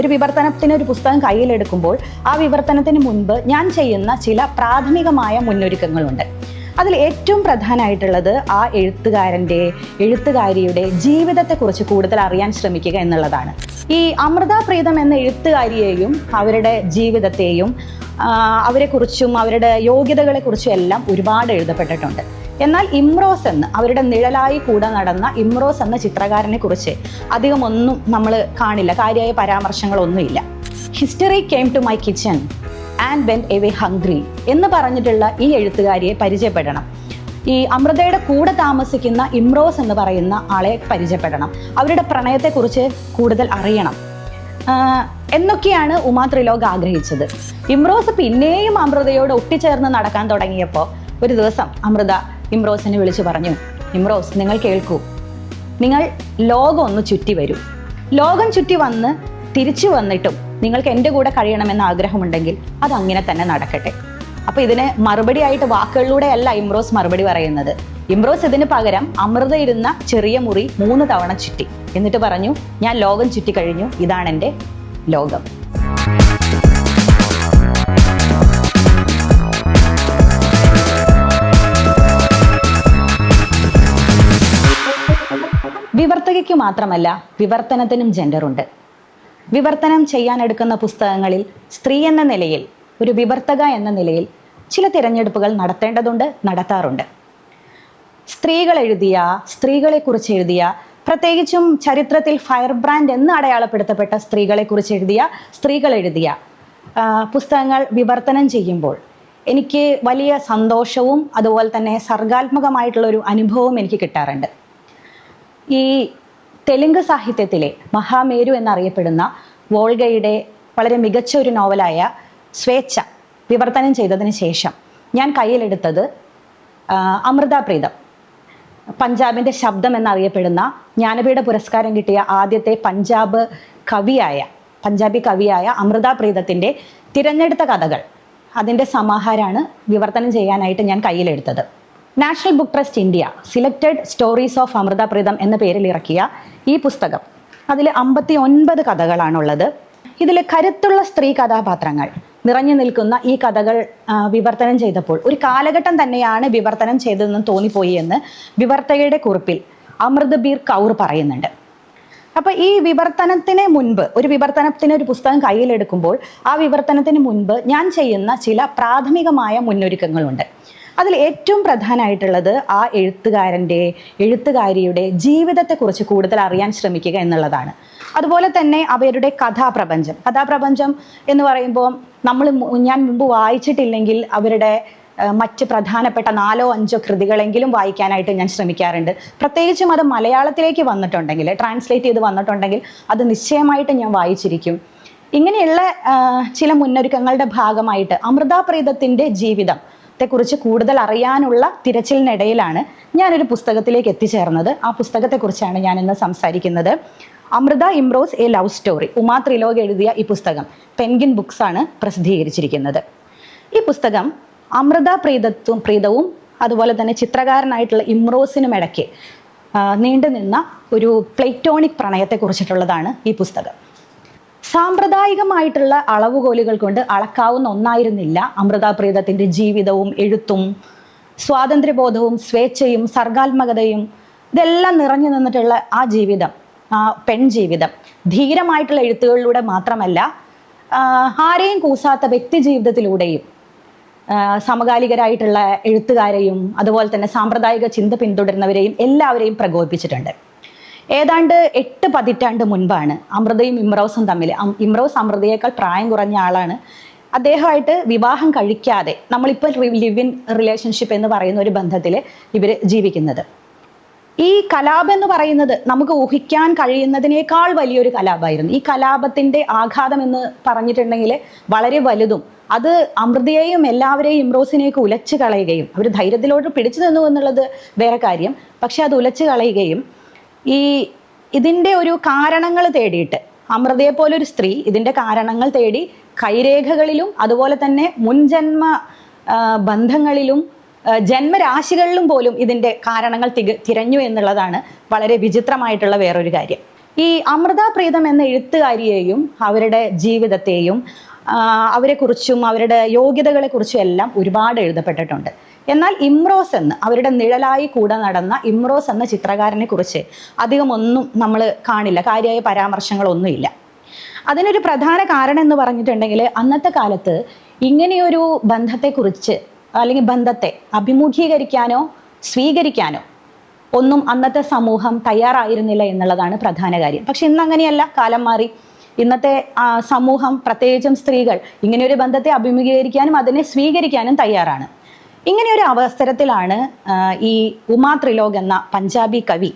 ഒരു വിവർത്തനത്തിന് ഒരു പുസ്തകം കയ്യിലെടുക്കുമ്പോൾ ആ വിവർത്തനത്തിന് മുൻപ് ഞാൻ ചെയ്യുന്ന ചില പ്രാഥമികമായ മുന്നൊരുക്കങ്ങളുണ്ട്. അതിൽ ഏറ്റവും പ്രധാനമായിട്ടുള്ളത് ആ എഴുത്തുകാരന്റെ എഴുത്തുകാരിയുടെ ജീവിതത്തെക്കുറിച്ച് കൂടുതൽ അറിയാൻ ശ്രമിക്കുക എന്നുള്ളതാണ്. ഈ അമൃത പ്രീതം എന്ന എഴുത്തുകാരിയെയും അവരുടെ ജീവിതത്തെയും അവരെക്കുറിച്ചും അവരുടെ യോഗ്യതകളെക്കുറിച്ചും എല്ലാം ഒരുപാട് എഴുതപ്പെട്ടിട്ടുണ്ട്. എന്നാൽ ഇമ്രോസ് എന്ന് അവരുടെ നിഴലായി കൂടെ നടന്ന ഇമ്രോസ് എന്ന ചിത്രകാരനെ കുറിച്ച് അധികം ഒന്നും നമ്മൾ കാണില്ല. കാര്യമായ പരാമർശങ്ങളൊന്നുമില്ല. History came to my kitchen and went away hungry എന്ന് പറഞ്ഞിട്ടുള്ള ഈ എഴുത്തുകാരിയെ പരിചയപ്പെടണം. ഈ അമൃതയുടെ കൂടെ താമസിക്കുന്ന ഇമ്രോസ് എന്ന് പറയുന്ന ആളെ പരിചയപ്പെടണം. അവരുടെ പ്രണയത്തെക്കുറിച്ച് കൂടുതൽ അറിയണം. എന്നൊക്കെയാണ് ഉമാ ത്രിലോക് ആഗ്രഹിച്ചത്. ഇമ്രോസ് പിന്നെയും അമൃതയോട് ഒട്ടിച്ചേർന്ന് നടക്കാൻ തുടങ്ങിയപ്പോൾ ഒരു ദിവസം അമൃത ഇമ്രോസിനെ വിളിച്ചു പറഞ്ഞു ഇംറോസ് നിങ്ങൾ കേൾക്കൂ. നിങ്ങൾ ലോകം ഒന്ന് ചുറ്റി വരൂ. ലോകം ചുറ്റി വന്ന് തിരിച്ചു വന്നിട്ടും നിങ്ങൾക്ക് എന്റെ കൂടെ കഴിയണമെന്ന് ആഗ്രഹമുണ്ടെങ്കിൽ അത് അങ്ങനെ തന്നെ നടക്കട്ടെ. അപ്പൊ ഇതിന് മറുപടി ആയിട്ട് വാക്കുകളിലൂടെ അല്ല ഇമ്രോസ് മറുപടി പറയുന്നത്. ഇംറോസ് ഇതിന് പകരം അമൃത ഇരുന്ന ചെറിയ മുറി മൂന്ന് തവണ ചുറ്റി. എന്നിട്ട് പറഞ്ഞു ഞാൻ ലോകം ചുറ്റി കഴിഞ്ഞു. ഇതാണ് എന്റെ ലോകം. വിവർത്തകയ്ക്ക് മാത്രമല്ല വിവർത്തനത്തിനും ജെൻഡറുണ്ട് വിവർത്തനം ചെയ്യാനെടുക്കുന്ന പുസ്തകങ്ങളിൽ സ്ത്രീ എന്ന നിലയിൽ ഒരു വിവർത്തക എന്ന നിലയിൽ ചില തിരഞ്ഞെടുപ്പുകൾ നടത്തേണ്ടതുണ്ട് നടത്താറുണ്ട്. സ്ത്രീകൾ എഴുതിയ സ്ത്രീകളെക്കുറിച്ച് എഴുതിയ പ്രത്യേകിച്ചും ചരിത്രത്തിൽ ഫയർ ബ്രാൻഡ് എന്ന് അടയാളപ്പെടുത്തപ്പെട്ട സ്ത്രീകളെക്കുറിച്ച് എഴുതിയ സ്ത്രീകൾ എഴുതിയ പുസ്തകങ്ങൾ വിവർത്തനം ചെയ്യുമ്പോൾ എനിക്ക് വലിയ സന്തോഷവും അതുപോലെ തന്നെ സർഗാത്മകമായിട്ടുള്ള ഒരു അനുഭവവും എനിക്ക് കിട്ടാറുണ്ട്. ഈ തെലുങ്ക് സാഹിത്യത്തിലെ മഹാമേരു എന്നറിയപ്പെടുന്ന വോൾഗയുടെ വളരെ മികച്ച ഒരു നോവലായ സ്വേച്ഛ വിവർത്തനം ചെയ്തതിന് ശേഷം ഞാൻ കയ്യിലെടുത്തത് അമൃതാപ്രീതം അമൃത പ്രീതം. പഞ്ചാബിന്റെ ശബ്ദം എന്നറിയപ്പെടുന്ന ജ്ഞാനപീഠ പുരസ്കാരം കിട്ടിയ ആദ്യത്തെ പഞ്ചാബ് കവിയായ പഞ്ചാബി കവിയായ അമൃത പ്രീതത്തിന്റെ തിരഞ്ഞെടുത്ത കഥകൾ അതിന്റെ സമാഹാരമാണ് വിവർത്തനം ചെയ്യാനായിട്ട് ഞാൻ കയ്യിലെടുത്തത്. National book trust India selected stories of Amrita Pritam എന്ന പേരിൽ ഇറക്കിയ ഈ പുസ്തകം. അതിൽ അമ്പത്തി ഒൻപത് കഥകളാണുള്ളത്. ഇതിൽ കരുത്തുള്ള സ്ത്രീ കഥാപാത്രങ്ങൾ നിറഞ്ഞു നിൽക്കുന്ന ഈ കഥകൾ വിവർത്തനം ചെയ്തപ്പോൾ ഒരു കാലഘട്ടം തന്നെയാണ് വിവർത്തനം ചെയ്തതെന്ന് തോന്നിപ്പോയി എന്ന് വിവർത്തകയുടെ കുറിപ്പിൽ അമൃത് ബീർ കൗർ പറയുന്നുണ്ട്. അപ്പൊ ഈ വിവർത്തനത്തിന് മുൻപ് ഒരു വിവർത്തനത്തിന് ഒരു പുസ്തകം കയ്യിലെടുക്കുമ്പോൾ ആ വിവർത്തനത്തിന് മുൻപ് ഞാൻ ചെയ്യുന്ന ചില പ്രാഥമികമായ മുന്നൊരുക്കങ്ങളുണ്ട്. അതിൽ ഏറ്റവും പ്രധാനമായിട്ടുള്ളത് ആ എഴുത്തുകാരന്റെ എഴുത്തുകാരിയുടെ ജീവിതത്തെക്കുറിച്ച് കൂടുതൽ അറിയാൻ ശ്രമിക്കുക എന്നുള്ളതാണ്. അതുപോലെ തന്നെ അവരുടെ കഥാപ്രപഞ്ചം. കഥാപ്രപഞ്ചം എന്ന് പറയുമ്പോൾ നമ്മൾ ഞാൻ മുമ്പ് വായിച്ചിട്ടില്ലെങ്കിൽ അവരുടെ മറ്റ് പ്രധാനപ്പെട്ട നാലോ അഞ്ചോ കൃതികളെങ്കിലും വായിക്കാനായിട്ട് ഞാൻ ശ്രമിക്കാറുണ്ട്. പ്രത്യേകിച്ചും അത് മലയാളത്തിലേക്ക് വന്നിട്ടുണ്ടെങ്കിൽ ട്രാൻസ്ലേറ്റ് ചെയ്ത് വന്നിട്ടുണ്ടെങ്കിൽ അത് നിശ്ചയമായിട്ട് ഞാൻ വായിച്ചിരിക്കും. ഇങ്ങനെയുള്ള ചില മുന്നൊരുക്കങ്ങളുടെ ഭാഗമായിട്ട് അമൃത പ്രീതത്തിന്റെ ജീവിതം ത്തെക്കുറിച്ച് കൂടുതൽ അറിയാനുള്ള തിരച്ചിലിനിടയിലാണ് ഞാനൊരു പുസ്തകത്തിലേക്ക് എത്തിച്ചേർന്നത്. ആ പുസ്തകത്തെക്കുറിച്ചാണ് ഞാൻ ഇന്ന് സംസാരിക്കുന്നത്. Amrita Imroz a love story Uma Trilok എഴുതിയ ഈ പുസ്തകം പെൻഗിൻ ബുക്സ് ആണ് പ്രസിദ്ധീകരിച്ചിരിക്കുന്നത്. ഈ പുസ്തകം അമൃത പ്രീതത്വം പ്രീതവും അതുപോലെ തന്നെ ചിത്രകാരനായിട്ടുള്ള ഇമ്രോസിനും ഇടയ്ക്ക് നീണ്ടുനിന്ന ഒരു പ്ലേറ്റോണിക് പ്രണയത്തെക്കുറിച്ചിട്ടുള്ളതാണ് ഈ പുസ്തകം. സാമ്പ്രദായികമായിട്ടുള്ള അളവുകോലുകൾ കൊണ്ട് അളക്കാവുന്ന ഒന്നായിരുന്നില്ല അമൃതാപ്രീതത്തിന്റെ ജീവിതവും എഴുത്തും സ്വാതന്ത്ര്യബോധവും സ്വേച്ഛയും സർഗാത്മകതയും. ഇതെല്ലാം നിറഞ്ഞു നിന്നിട്ടുള്ള ആ ജീവിതം ആ പെൺ ജീവിതം. ധീരമായിട്ടുള്ള എഴുത്തുകളിലൂടെ മാത്രമല്ല ആരെയും കൂസാത്ത വ്യക്തി ജീവിതത്തിലൂടെയും സമകാലികരായിട്ടുള്ള എഴുത്തുകാരെയും അതുപോലെ തന്നെ സാമ്പ്രദായിക ചിന്ത പിന്തുടരുന്നവരെയും എല്ലാവരെയും പ്രകോപിപ്പിച്ചിട്ടുണ്ട്. ഏതാണ്ട് എട്ട് പതിറ്റാണ്ട് മുൻപാണ് അമൃതയും ഇമ്രൗസും തമ്മിൽ. ഇമ്രൗസ് അമൃതയേക്കാൾ പ്രായം കുറഞ്ഞ ആളാണ്. അദ്ദേഹമായിട്ട് വിവാഹം കഴിക്കാതെ നമ്മളിപ്പോൾ ലിവ് ഇൻ റിലേഷൻഷിപ്പ് എന്ന് പറയുന്ന ഒരു ബന്ധത്തിൽ ഇവർ ജീവിക്കുന്നത്. ഈ കലാപം എന്ന് പറയുന്നത് നമുക്ക് ഊഹിക്കാൻ കഴിയുന്നതിനേക്കാൾ വലിയൊരു കലാപമായിരുന്നു ഈ കലാപത്തിന്റെ ആഘാതം എന്ന് പറഞ്ഞിട്ടുണ്ടെങ്കിൽ വളരെ വലുതും അത് അമൃതയെയും എല്ലാവരെയും ഇമ്രോസിനെയൊക്കെ ഉലച്ചു കളയുകയും അവർ ധൈര്യത്തിലോട്ട് പിടിച്ചു നിന്നു എന്നുള്ളത് വേറെ കാര്യം. പക്ഷെ അത് ഉലച്ചു കളയുകയും ഈ ഇതിന്റെ ഒരു കാരണങ്ങൾ തേടിയിട്ട് അമൃതയെ ഒരു സ്ത്രീ ഇതിന്റെ കാരണങ്ങൾ തേടി കൈരേഖകളിലും അതുപോലെ തന്നെ മുൻജന്മ ബന്ധങ്ങളിലും ജന്മരാശികളിലും പോലും ഇതിന്റെ കാരണങ്ങൾ തിക തിരഞ്ഞു എന്നുള്ളതാണ് വളരെ വിചിത്രമായിട്ടുള്ള വേറൊരു കാര്യം. ഈ അമൃത പ്രീതം എന്ന എഴുത്തുകാരിയെയും അവരുടെ ജീവിതത്തെയും അവരെക്കുറിച്ചും അവരുടെ യോഗ്യതകളെക്കുറിച്ചും എല്ലാം ഒരുപാട് എഴുതപ്പെട്ടിട്ടുണ്ട്. എന്നാൽ ഇമ്രോസ് എന്ന് അവരുടെ നിഴലായി കൂടെ നടന്ന ഇമ്രോസ് എന്ന ചിത്രകാരനെ കുറിച്ച് അധികം ഒന്നും നമ്മൾ കാണില്ല. കാര്യമായ പരാമർശങ്ങളൊന്നുമില്ല. അതിനൊരു പ്രധാന കാരണം എന്ന് പറഞ്ഞിട്ടുണ്ടെങ്കിൽ അന്നത്തെ കാലത്ത് ഇങ്ങനെയൊരു ബന്ധത്തെക്കുറിച്ച് അല്ലെങ്കിൽ ബന്ധത്തെ അഭിമുഖീകരിക്കാനോ സ്വീകരിക്കാനോ ഒന്നും അന്നത്തെ സമൂഹം തയ്യാറായിരുന്നില്ല എന്നുള്ളതാണ് പ്രധാന കാര്യം. പക്ഷെ ഇന്ന് അങ്ങനെയല്ല കാലം മാറി. ഇന്നത്തെ സമൂഹം പ്രത്യേകിച്ചും സ്ത്രീകൾ ഇങ്ങനെയൊരു ബന്ധത്തെ അഭിമുഖീകരിക്കാനും അതിനെ സ്വീകരിക്കാനും തയ്യാറാണ്. ഇങ്ങനെ ഒരു അവസരത്തിലാണ് ഈ ഉമാ ത്രിലോക് എന്ന പഞ്ചാബി കവി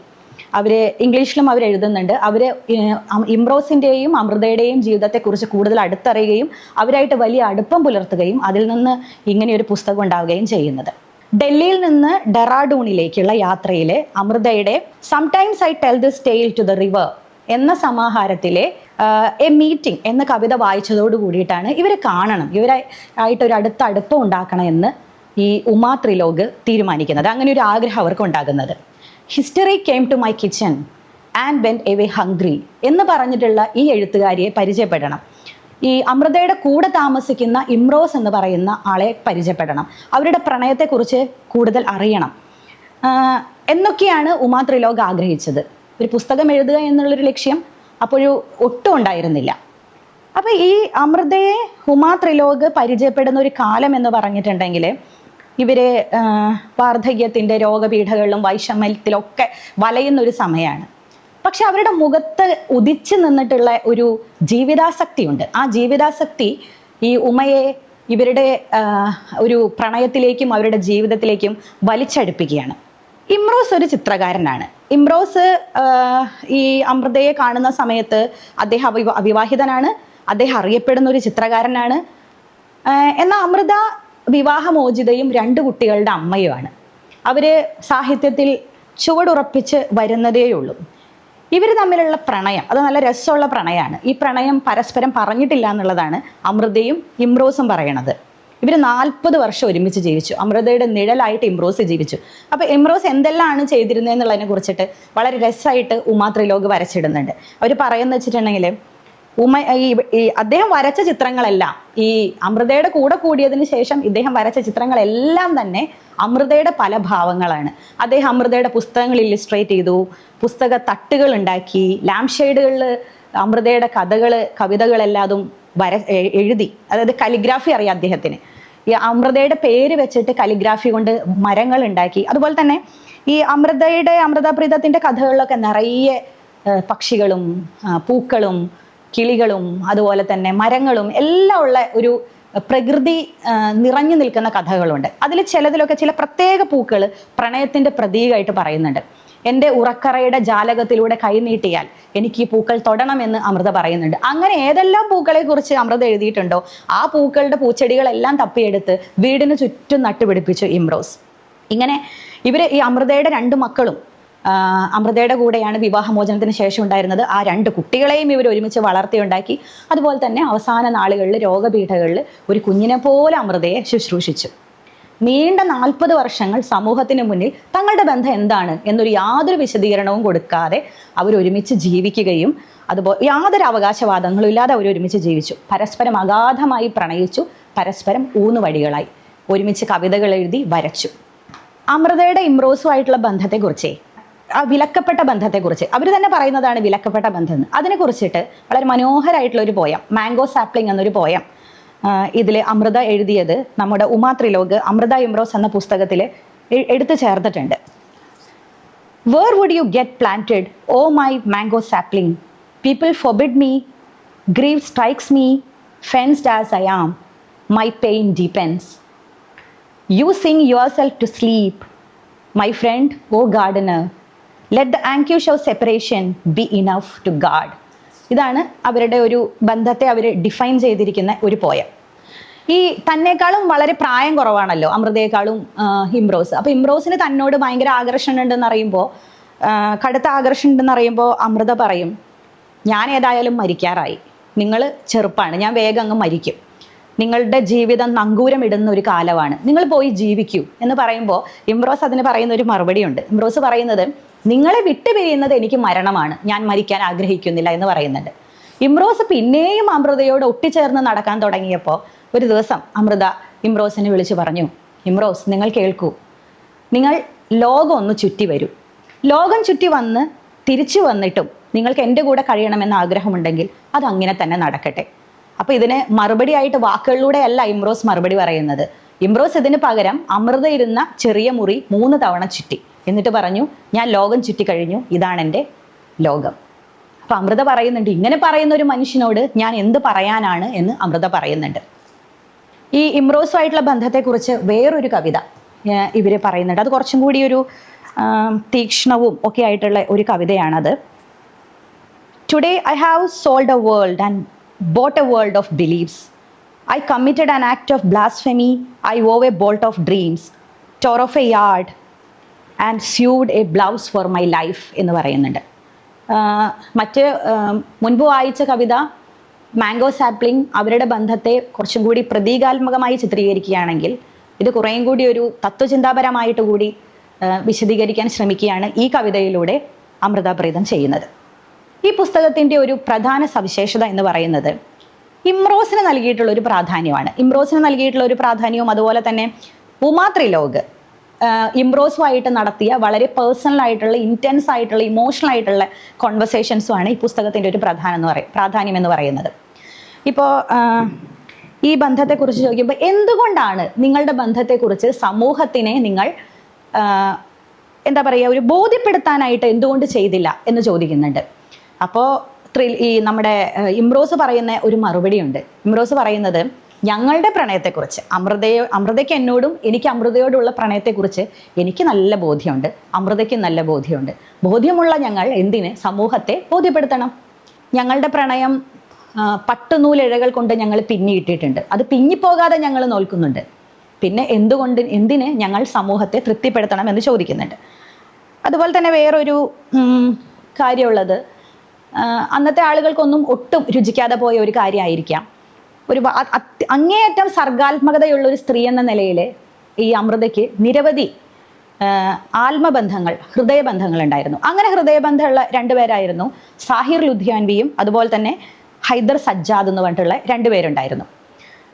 അവർ ഇംഗ്ലീഷിലും അവർ എഴുതുന്നുണ്ട്. അവർ ഏഹ്, ഇംറോസിന്റെയും അമൃതയുടെയും ജീവിതത്തെക്കുറിച്ച് കൂടുതൽ അടുത്തറിയുകയും അവരായിട്ട് വലിയ അടുപ്പം പുലർത്തുകയും അതിൽ നിന്ന് ഇങ്ങനെയൊരു പുസ്തകം ഉണ്ടാവുകയും ചെയ്യുന്നത്. ഡൽഹിയിൽ നിന്ന് ഡെറാഡൂണിലേക്കുള്ള യാത്രയിലെ അമൃതയുടെ sometimes I tell this tale to the river എന്ന സമാഹാരത്തിലെ എ മീറ്റിംഗ് എന്ന കവിത വായിച്ചതോട് കൂടിയിട്ടാണ് ഇവരെ കാണണം. ഇവരെ ആയിട്ട് ഒരു അടുത്ത അടുപ്പം ഉണ്ടാക്കണം എന്ന് ഈ ഉമാ ത്രിലോക് തീരുമാനിക്കുന്നത്. അങ്ങനെ ഒരു ആഗ്രഹം അവർക്ക് ഉണ്ടാകുന്നത്. History came to my kitchen and went away hungry എന്ന് പറഞ്ഞിട്ടുള്ള ഈ എഴുത്തുകാരിയെ പരിചയപ്പെടണം. ഈ അമൃതയുടെ കൂടെ താമസിക്കുന്ന ഇമ്രോസ് എന്ന് പറയുന്ന ആളെ പരിചയപ്പെടണം. അവരുടെ പ്രണയത്തെക്കുറിച്ച് കൂടുതൽ അറിയണം. എന്നൊക്കെയാണ് ഉമാ ത്രിലോക് ആഗ്രഹിച്ചത്. ഒരു പുസ്തകം എഴുതുക എന്നുള്ളൊരു ലക്ഷ്യം അപ്പോഴും ഒട്ടും ഉണ്ടായിരുന്നില്ല. അപ്പോൾ ഈ അമൃതയെ ഉമാ ത്രിലോക് പരിചയപ്പെടുന്ന ഒരു കാലം എന്ന് പറഞ്ഞിട്ടുണ്ടെങ്കിൽ ഇവർ വാർദ്ധക്യത്തിന്റെ രോഗപീഠകളിലും വൈഷമ്യത്തിലൊക്കെ വലയുന്ന ഒരു സമയമാണ് പക്ഷെ അവരുടെ മുഖത്ത് ഉദിച്ചു നിന്നിട്ടുള്ള ഒരു ജീവിതാസക്തിയുണ്ട്. ആ ജീവിതാസക്തി ഈ ഉമയെ ഇവരുടെ ഒരു പ്രണയത്തിലേക്കും അവരുടെ ജീവിതത്തിലേക്കും വലിച്ചടുപ്പിക്കുകയാണ്. ഇമ്രോസ് ഒരു ചിത്രകാരനാണ്. ഇമ്രോസ് ഈ അമൃതയെ കാണുന്ന സമയത്ത് അദ്ദേഹം അവിവ അവിവാഹിതനാണ്. അദ്ദേഹം അറിയപ്പെടുന്ന ഒരു ചിത്രകാരനാണ്. എന്നാൽ അമൃത വിവാഹമോചിതയും രണ്ട് കുട്ടികളുടെ അമ്മയുമാണ്. അവർ സാഹിത്യത്തിൽ ചുവടുറപ്പിച്ച് വരുന്നതേയുള്ളൂ ഇവർ തമ്മിലുള്ള പ്രണയം അത് നല്ല രസമുള്ള പ്രണയമാണ്. ഈ പ്രണയം പരസ്പരം പറഞ്ഞിട്ടില്ല എന്നുള്ളതാണ് അമൃതയും ഇമ്രോസും പറയണത്. ഇവർ നാൽപ്പത് വർഷം ഒരുമിച്ച് ജീവിച്ചു. അമൃതയുടെ നിഴലായിട്ട് ഇമ്രോസ് ജീവിച്ചു. അപ്പോൾ ഇമ്രോസ് എന്തെല്ലാമാണ് ചെയ്തിരുന്നതെന്നുള്ളതിനെ കുറിച്ചിട്ട് വളരെ രസമായിട്ട് ഉമാ ത്രിലോക് വരച്ചിടുന്നുണ്ട്. അവർ പറയുന്നത് വെച്ചിട്ടുണ്ടെങ്കിൽ ഉമ ഈ അദ്ദേഹം വരച്ച ചിത്രങ്ങളെല്ലാം ഈ അമൃതയുടെ കൂടെ കൂടിയതിന് ശേഷം ഇദ്ദേഹം വരച്ച ചിത്രങ്ങളെല്ലാം തന്നെ അമൃതയുടെ പല ഭാവങ്ങളാണ്. അദ്ദേഹം അമൃതയുടെ പുസ്തകങ്ങൾ ഇല്ലിസ്ട്രേറ്റ് ചെയ്തു പുസ്തക തട്ടുകൾ ഉണ്ടാക്കി ലാംപ് ഷെയ്ഡുകളിൽ അമൃതയുടെ കഥകൾ കവിതകളെല്ലാതും വര എഴുതി. അതായത് കലിഗ്രാഫി അറിയാം അദ്ദേഹത്തിന്. ഈ അമൃതയുടെ പേര് വെച്ചിട്ട് കലിഗ്രാഫി കൊണ്ട് മരങ്ങൾ ഉണ്ടാക്കി. അതുപോലെ തന്നെ ഈ അമൃതയുടെ അമൃതപ്രീതത്തിന്റെ കഥകളിലൊക്കെ നിറയെ പക്ഷികളും പൂക്കളും കിളികളും അതുപോലെ തന്നെ മരങ്ങളും എല്ലാം ഉള്ള ഒരു പ്രകൃതി നിറഞ്ഞു നിൽക്കുന്ന കഥകളുണ്ട്. അതിൽ ചിലതിലൊക്കെ ചില പ്രത്യേക പൂക്കൾ പ്രണയത്തിന്റെ പ്രതീകമായിട്ട് പറയുന്നുണ്ട്. എന്റെ ഉറക്കറയുടെ ജാലകത്തിലൂടെ കൈനീട്ടിയാൽ എനിക്ക് ഈ പൂക്കൾ തൊടണമെന്ന് അമൃത പറയുന്നുണ്ട്. അങ്ങനെ ഏതെല്ലാം പൂക്കളെ കുറിച്ച് അമൃത എഴുതിയിട്ടുണ്ടോ ആ പൂക്കളുടെ പൂച്ചെടികളെല്ലാം തപ്പിയെടുത്ത് വീടിന് ചുറ്റും നട്ടുപിടിപ്പിച്ചു ഇംറോസ് ഇങ്ങനെ ഇവർ ഈ അമൃതയുടെ രണ്ട് മക്കളും അമൃതയുടെ കൂടെയാണ് വിവാഹമോചനത്തിന് ശേഷം ഉണ്ടായിരുന്നത്. ആ രണ്ട് കുട്ടികളെയും ഇവർ ഒരുമിച്ച് വളർത്തിയുണ്ടാക്കി. അതുപോലെ തന്നെ അവസാന നാളുകളിൽ രോഗപീഠകളിൽ ഒരു കുഞ്ഞിനെ പോലെ അമൃതയെ ശുശ്രൂഷിച്ചു. നീണ്ട നാൽപ്പത് വർഷങ്ങൾ സമൂഹത്തിന് മുന്നിൽ തങ്ങളുടെ ബന്ധം എന്താണ് എന്നൊരു യാതൊരു വിശദീകരണവും കൊടുക്കാതെ അവർ ഒരുമിച്ച് ജീവിക്കുകയും അതുപോലെ യാതൊരു അവകാശവാദങ്ങളും ഇല്ലാതെ അവർ ഒരുമിച്ച് ജീവിച്ചു. പരസ്പരം അഗാധമായി പ്രണയിച്ചു. പരസ്പരം ഊന്നുവടികളായി. ഒരുമിച്ച് കവിതകൾ എഴുതി വരച്ചു. അമൃതയുടെ ഇമ്രോസുമായിട്ടുള്ള ബന്ധത്തെക്കുറിച്ചേ ആ വിലക്കപ്പെട്ട ബന്ധത്തെക്കുറിച്ച്. അവർ തന്നെ പറയുന്നതാണ് വിലക്കപ്പെട്ട ബന്ധം. എന്ന് അതിനെ കുറിച്ചിട്ട് വളരെ മനോഹരമായിട്ടുള്ള ഒരു പോയം മാംഗോ സാപ്ലിംഗ് എന്നൊരു പോയം ഇതിൽ അമൃത എഴുതിയത് നമ്മുടെ ഉമാ ത്രിലോക് അമൃത ഇമ്രോസ് എന്ന പുസ്തകത്തിൽ എടുത്തു ചേർത്തിട്ടുണ്ട്. Where would you get planted oh my mango sapling people forbid me grieve strikes me fenced as I am my pain deepens You yourself to sleep, my friend oh gardener. Let the anguish of separation be enough to guard ഇതാണ് അവരുടെ ഒരു ബന്ധത്തെ അവർ define ചെയ്തിരിക്കുന്ന ഒരു poem. ഈ തന്നെക്കാളും വളരെ പ്രായം കുറവാണല്ലോ അമൃതയെക്കാളും ഹിംറോസ്. അപ്പോൾ അപ്പൊ ഇമ്രോസിന് തന്നോട് ഭയങ്കര ആകർഷണം ഉണ്ടെന്ന് അറിയുമ്പോൾ കടുത്ത ആകർഷണം ഉണ്ടെന്ന് അറിയുമ്പോൾ അമൃത പറയും ഞാൻ ഏതായാലും മരിക്കാറായി. നിങ്ങൾ ചെറുപ്പാണ്. ഞാൻ വേഗം അങ്ങ് മരിക്കും. നിങ്ങളുടെ ജീവിതം നങ്കൂരം ഇടുന്ന ഒരു കാലമാണ്. നിങ്ങൾ പോയി ജീവിക്കൂ. എന്ന് പറയുമ്പോൾ ഇംറോസ് അതിന് പറയുന്ന ഒരു മറുപടിയുണ്ട്. ഇംറോസ് പറയുന്നത് നിങ്ങളെ വിട്ടുപിരിയുന്നത് എനിക്ക് മരണമാണ്. ഞാൻ മരിക്കാൻ ആഗ്രഹിക്കുന്നില്ല എന്ന് പറയുന്നുണ്ട്. ഇമ്രോസ് പിന്നെയും അമൃതയോട് ഒട്ടിച്ചേർന്ന് നടക്കാൻ തുടങ്ങിയപ്പോൾ ഒരു ദിവസം അമൃത ഇമ്രോസിനെ വിളിച്ചു പറഞ്ഞു ഇമ്രോസ് നിങ്ങൾ കേൾക്കൂ. നിങ്ങൾ ലോകം ഒന്ന് ചുറ്റി വരൂ. ലോകം ചുറ്റി വന്ന് തിരിച്ചു വന്നിട്ടും നിങ്ങൾക്ക് എന്റെ കൂടെ കഴിയണമെന്ന് ആഗ്രഹമുണ്ടെങ്കിൽ അത് അങ്ങനെ തന്നെ നടക്കട്ടെ. അപ്പൊ ഇതിന് മറുപടിയായിട്ട് വാക്കുകളിലൂടെ അല്ല ഇമ്രോസ് മറുപടി പറയുന്നത്. ഇമ്രോസ് ഇതിന് പകരം അമൃത ഇരുന്ന ചെറിയ മുറി മൂന്ന് തവണ ചുറ്റി. എന്നിട്ട് പറഞ്ഞു ഞാൻ ലോകം ചുറ്റിക്കഴിഞ്ഞു. ഇതാണ് എന്റെ ലോകം. അപ്പൊ അമൃത പറയുന്നുണ്ട് ഇങ്ങനെ പറയുന്ന ഒരു മനുഷ്യനോട് ഞാൻ എന്ത് പറയാനാണ്? എന്ന് അമൃത പറയുന്നുണ്ട്. ഈ ഇമ്രോസുമായിട്ടുള്ള ബന്ധത്തെക്കുറിച്ച് വേറൊരു കവിത ഇവർ പറയുന്നുണ്ട്. അത് കുറച്ചും കൂടി ഒരു തീക്ഷ്ണവും ഒക്കെ ആയിട്ടുള്ള ഒരു കവിതയാണത്. Today I have sold a world and bought a world of beliefs I committed an act of blasphemy I wove a bolt of dreams tore off a yard and sewed a blouse for my life എന്ന് പറയുന്നുണ്ട്. മറ്റ് മുൻപ് വായിച്ച കവിത mango sapling അവരുടെ ബന്ധത്തെ കുറച്ചും കൂടി പ്രതീകാത്മകമായി ചിത്രീകരിക്കുകയാണെങ്കിൽ ഇത് കുറേയും കൂടി ഒരു തത്വചിന്താപരമായിട്ട് കൂടി വിശദീകരിക്കാൻ ശ്രമിക്കുകയാണ് ഈ കവിതയിലൂടെ അമൃതാപ്രീതം ചെയ്യുന്നത്. ഈ പുസ്തകത്തിന്റെ ഒരു പ്രധാന സവിശേഷത എന്ന് പറയുന്നത് ഇമ്രോസിന് നൽകിയിട്ടുള്ള ഒരു പ്രാധാന്യമാണ്. ഇമ്രോസിന് നൽകിയിട്ടുള്ള ഒരു പ്രാധാന്യവും അതുപോലെ തന്നെ ഉമാ ത്രിലോക് ആയിട്ട് നടത്തിയ വളരെ പേഴ്സണൽ ആയിട്ടുള്ള ഇന്റൻസ് ആയിട്ടുള്ള ഇമോഷണൽ ആയിട്ടുള്ള കോൺവെർസേഷൻസുമാണ് ഈ പുസ്തകത്തിന്റെ ഒരു പ്രധാനം എന്ന് പറയും പ്രാധാന്യം എന്ന് പറയുന്നത്. ഇപ്പോൾ ഈ ബന്ധത്തെക്കുറിച്ച് ചോദിക്കുമ്പോൾ എന്തുകൊണ്ടാണ് നിങ്ങളുടെ ബന്ധത്തെക്കുറിച്ച് സമൂഹത്തിനെ നിങ്ങൾ എന്താ പറയുക ഒരു ബോധ്യപ്പെടുത്താനായിട്ട് എന്തുകൊണ്ട് ചെയ്തില്ല എന്ന് ചോദിക്കുന്നുണ്ട്. അപ്പോൾ ഈ നമ്മുടെ ഇംറോസ് പറയുന്ന ഒരു മറുപടിയുണ്ട്. ഇംറോസ് പറയുന്നത് ഞങ്ങളുടെ പ്രണയത്തെക്കുറിച്ച് അമൃതയെ അമൃതയ്ക്ക് എന്നോടും എനിക്ക് അമൃതയോടുള്ള പ്രണയത്തെക്കുറിച്ച് എനിക്ക് നല്ല ബോധ്യമുണ്ട്. അമൃതയ്ക്കും നല്ല ബോധ്യമുണ്ട്. ബോധ്യമുള്ള ഞങ്ങൾ എന്തിന് സമൂഹത്തെ ബോധ്യപ്പെടുത്തണം? ഞങ്ങളുടെ പ്രണയം പട്ടുനൂലിഴകൾ കൊണ്ട് ഞങ്ങൾ പിന്നിയിട്ടിട്ടുണ്ട്. അത് പിന്നിപ്പോകാതെ ഞങ്ങൾ നോൽക്കുന്നുണ്ട്. പിന്നെ എന്തുകൊണ്ട് എന്തിന് ഞങ്ങൾ സമൂഹത്തെ തൃപ്തിപ്പെടുത്തണം എന്ന് ചോദിക്കുന്നുണ്ട്. അതുപോലെ തന്നെ വേറൊരു കാര്യമുള്ളത്. അന്നത്തെ ആളുകൾക്കൊന്നും ഒട്ടും രുചിക്കാതെ പോയ ഒരു കാര്യമായിരിക്കാം. ഒരു അങ്ങേയറ്റം സർഗാത്മകതയുള്ള ഒരു സ്ത്രീ എന്ന നിലയിൽ ഈ അമൃതയ്ക്ക് നിരവധി ആത്മബന്ധങ്ങൾ ഹൃദയബന്ധങ്ങൾ ഉണ്ടായിരുന്നു. അങ്ങനെ ഹൃദയബന്ധമുള്ള രണ്ടുപേരായിരുന്നു സാഹിർ ലുധിയാൻവിയും അതുപോലെ തന്നെ ഹൈദർ സജ്ജാദ് എന്ന് പറഞ്ഞിട്ടുള്ള രണ്ടുപേരുണ്ടായിരുന്നു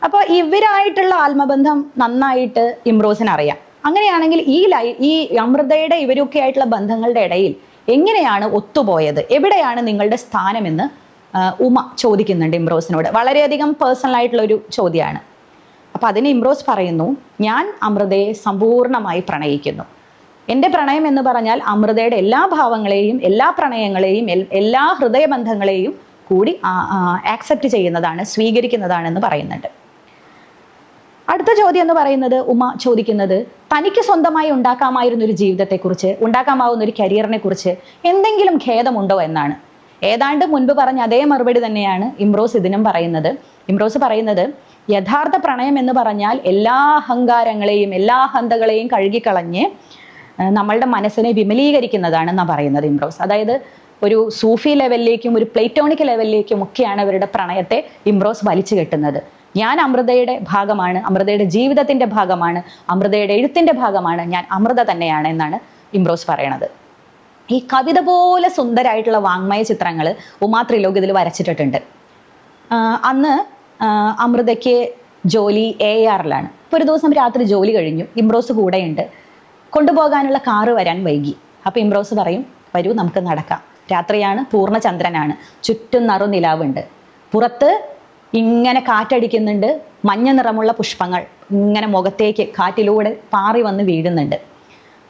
അപ്പോൾ ഇവരായിട്ടുള്ള ആത്മബന്ധം നന്നായിട്ട് ഇമ്രോസിന് അറിയാം. അങ്ങനെയാണെങ്കിൽ ഈ ലൈ ഈ അമൃതയുടെ ഇവരൊക്കെ ആയിട്ടുള്ള ബന്ധങ്ങളുടെ ഇടയിൽ എങ്ങനെയാണ് ഒത്തുപോയത്? എവിടെയാണ് നിങ്ങളുടെ സ്ഥാനമെന്ന് ഉമ ചോദിക്കുന്നുണ്ട് ഇമ്രോസിനോട്. വളരെയധികം പേഴ്സണൽ ആയിട്ടുള്ള ഒരു ചോദ്യമാണ് അപ്പൊ അതിന് ഇംബ്രോസ് പറയുന്നു ഞാൻ അമൃതയെ സമ്പൂർണമായി പ്രണയിക്കുന്നു. എന്റെ പ്രണയം എന്ന് പറഞ്ഞാൽ അമൃതയുടെ എല്ലാ ഭാവങ്ങളെയും എല്ലാ പ്രണയങ്ങളെയും എല്ലാ ഹൃദയബന്ധങ്ങളെയും കൂടി ആക്സെപ്റ്റ് ചെയ്യുന്നതാണ് സ്വീകരിക്കുന്നതാണെന്ന് പറയുന്നുണ്ട്. അടുത്ത ചോദ്യം എന്ന് പറയുന്നത് ഉമ ചോദിക്കുന്നത് തനിക്ക് സ്വന്തമായി ഉണ്ടാക്കാമായിരുന്ന ഒരു ജീവിതത്തെക്കുറിച്ച് ഉണ്ടാക്കാമാവുന്ന ഒരു കരിയറിനെ കുറിച്ച് എന്തെങ്കിലും ഖേദമുണ്ടോ എന്നാണ്? ഏതാണ്ട് മുൻപ് പറഞ്ഞ അതേ മറുപടി തന്നെയാണ് ഇംറോസ് ഇതിനും പറയുന്നത്. ഇംറോസ് പറയുന്നത് യഥാർത്ഥ പ്രണയം എന്ന് പറഞ്ഞാൽ എല്ലാ അഹങ്കാരങ്ങളെയും എല്ലാ ഹന്തകളെയും കഴുകിക്കളഞ്ഞ് നമ്മളുടെ മനസ്സിനെ വിമലീകരിക്കുന്നതാണെന്നാണ് പറയുന്നത് ഇംറോസ് അതായത് ഒരു സൂഫി ലെവലിലേക്കും ഒരു പ്ലേറ്റോണിക് ലെവലിലേക്കും ഒക്കെയാണ് അവരുടെ പ്രണയത്തെ ഇംറോസ് വലിച്ചു കെട്ടുന്നത്. ഞാൻ അമൃതയുടെ ഭാഗമാണ് അമൃതയുടെ ജീവിതത്തിന്റെ ഭാഗമാണ് അമൃതയുടെ എഴുത്തിന്റെ ഭാഗമാണ് ഞാൻ അമൃത തന്നെയാണ് എന്നാണ് ഇംറോസ് പറയണത്. ഈ കവിത പോലെ സുന്ദരായിട്ടുള്ള വാങ്മയ ചിത്രങ്ങൾ ഉമാ ത്രിലോക് ഇതിൽ വരച്ചിട്ടിട്ടുണ്ട്. അന്ന് അമൃതയ്ക്ക് ജോലി എ ആറിലാണ് ഇപ്പോൾ ഒരു ദിവസം രാത്രി ജോലി കഴിഞ്ഞു. ഇംബ്രോസ് കൂടെയുണ്ട്. കൊണ്ടുപോകാനുള്ള കാറ് വരാൻ വൈകി. അപ്പോൾ ഇംബ്രോസ് പറയും വരൂ നമുക്ക് നടക്കാം. രാത്രിയാണ് പൂർണചന്ദ്രനാണ്. ചുറ്റും നറു നിലാവുണ്ട് പുറത്ത് ഇങ്ങനെ കാറ്റടിക്കുന്നുണ്ട്. മഞ്ഞ നിറമുള്ള പുഷ്പങ്ങൾ ഇങ്ങനെ മുഖത്തേക്ക് കാറ്റിലൂടെ പാറി വന്ന് വീഴുന്നുണ്ട്.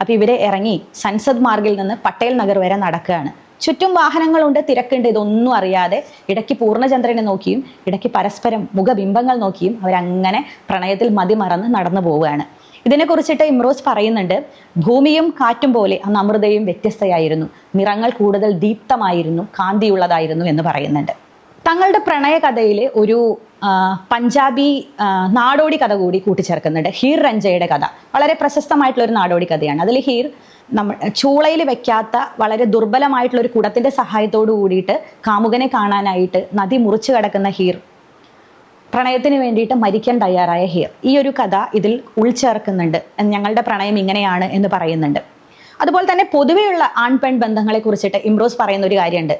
അപ്പോൾ ഇവിടെ ഇറങ്ങി സൻസദ് മാർഗിൽ നിന്ന് പട്ടേൽ നഗർ വരെ നടക്കുകയാണ്. ചുറ്റും വാഹനങ്ങളുണ്ട് തിരക്കുണ്ട്. ഇതൊന്നും അറിയാതെ ഇടയ്ക്ക് പൂർണചന്ദ്രനെ നോക്കിയും ഇടയ്ക്ക് പരസ്പരം മുഖബിംബങ്ങൾ നോക്കിയും അവരങ്ങനെ പ്രണയത്തിൽ മതിമറന്ന് നടന്നു പോവുകയാണ്. ഇതിനെക്കുറിച്ചിട്ട് ഇമ്രോസ് പറയുന്നുണ്ട് ഭൂമിയും കാറ്റും പോലെ അന്ന് അമൃതയും വ്യത്യസ്തയായിരുന്നു. നിറങ്ങൾ കൂടുതൽ ദീപ്തമായിരുന്നു കാന്തിയുള്ളതായിരുന്നു എന്ന് പറയുന്നുണ്ട്. തങ്ങളുടെ പ്രണയ കഥയിൽ ഒരു പഞ്ചാബി നാടോടി കഥ കൂടി കൂട്ടിച്ചേർക്കുന്നുണ്ട്. ഹീർ രഞ്ജയുടെ കഥ. വളരെ പ്രശസ്തമായിട്ടുള്ള ഒരു നാടോടി കഥയാണ്. അതിൽ ഹീർ നമ്മൾ ചൂളയിൽ വെക്കാത്ത വളരെ ദുർബലമായിട്ടുള്ള ഒരു കുടത്തിന്റെ സഹായത്തോടു കൂടിയിട്ട് കാമുകനെ കാണാനായിട്ട് നദി മുറിച്ചു കിടക്കുന്ന ഹീർ പ്രണയത്തിന് വേണ്ടിയിട്ട് മരിക്കാൻ തയ്യാറായ ഹീർ. ഈ ഒരു കഥ ഇതിൽ ഉൾച്ചേർക്കുന്നുണ്ട് ഞങ്ങളുടെ പ്രണയം ഇങ്ങനെയാണ് എന്ന് പറയുന്നുണ്ട്. അതുപോലെ തന്നെ പൊതുവെയുള്ള ആൺ പെൺ ബന്ധങ്ങളെ കുറിച്ചിട്ട് ഇംറോസ് പറയുന്ന ഒരു കാര്യമുണ്ട്.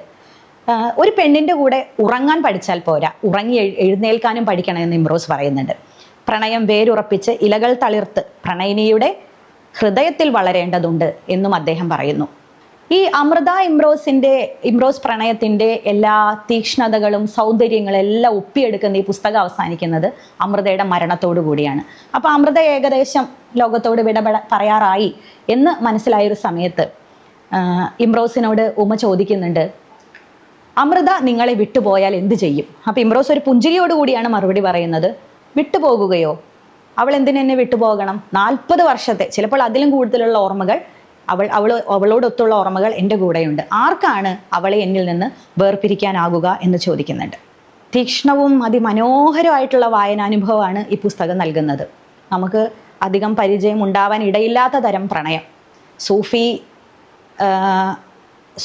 ഒരു പെണ്ണിന്റെ കൂടെ ഉറങ്ങാൻ പഠിച്ചാൽ പോരാ. ഉറങ്ങി എഴുന്നേൽക്കാനും പഠിക്കണം എന്ന് ഇംറോസ് പറയുന്നുണ്ട്. പ്രണയം വേരുറപ്പിച്ച് ഇലകൾ തളിർത്ത് പ്രണയിനിയുടെ ഹൃദയത്തിൽ വളരേണ്ടതുണ്ട് എന്നും അദ്ദേഹം പറയുന്നു. ഈ അമൃത ഇംറോസിന്റെ ഇംറോസ് പ്രണയത്തിന്റെ എല്ലാ തീക്ഷ്ണതകളും സൗന്ദര്യങ്ങളും എല്ലാം ഒപ്പിയെടുക്കുന്ന ഈ പുസ്തകം അവസാനിക്കുന്നത് അമൃതയുടെ മരണത്തോടു കൂടിയാണ്. അപ്പൊ അമൃത ഏകദേശം ലോകത്തോട് വിടപെട പറയാറായി എന്ന് മനസ്സിലായ ഒരു സമയത്ത് ഇംറോസിനോട് ഉമ ചോദിക്കുന്നുണ്ട് അമൃത നിങ്ങളെ വിട്ടുപോയാൽ എന്ത് ചെയ്യും? അപ്പൊ ഇമ്രോസ് ഒരു പുഞ്ചിരിയോട് കൂടിയാണ് മറുപടി പറയുന്നത്. വിട്ടുപോകുകയോ? അവൾ എന്തിനെന്നെ വിട്ടുപോകണം? നാൽപ്പത് വർഷത്തെ ചിലപ്പോൾ അതിലും കൂടുതലുള്ള ഓർമ്മകൾ അവൾ അവൾ അവളോടൊത്തുള്ള ഓർമ്മകൾ എന്റെ കൂടെയുണ്ട്. ആർക്കാണ് അവളെ എന്നിൽ നിന്ന് വേർപിരിക്കാനാകുക എന്ന് ചോദിക്കുന്നുണ്ട്. തീക്ഷ്ണവും അതിമനോഹരമായിട്ടുള്ള വായനാനുഭവമാണ് ഈ പുസ്തകം നൽകുന്നത്. നമുക്ക് അധികം പരിചയം ഉണ്ടാവാൻ ഇടയില്ലാത്ത തരം പ്രണയം. സൂഫി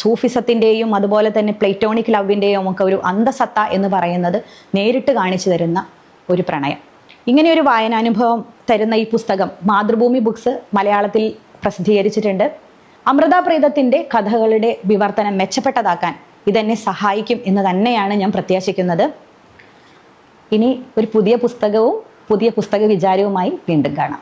സൂഫിസത്തിന്റെയും അതുപോലെ തന്നെ പ്ലേറ്റോണിക് ലവിന്റെയും ഒക്കെ ഒരു അന്തസത്ത എന്ന് പറയുന്നത് നേരിട്ട് കാണിച്ചു തരുന്ന ഒരു പ്രണയം. ഇങ്ങനെ ഒരു വായനാനുഭവം തരുന്ന ഈ പുസ്തകം മാതൃഭൂമി ബുക്സ് മലയാളത്തിൽ പ്രസിദ്ധീകരിച്ചിട്ടുണ്ട്. അമൃത പ്രീതത്തിന്റെ കഥകളുടെ വിവർത്തനം മെച്ചപ്പെട്ടതാക്കാൻ ഇതെന്നെ സഹായിക്കും എന്ന് തന്നെയാണ് ഞാൻ പ്രത്യാശിക്കുന്നത്. ഇനി ഒരു പുതിയ പുസ്തകവും പുതിയ പുസ്തക വിചാരവുമായി വീണ്ടും കാണാം.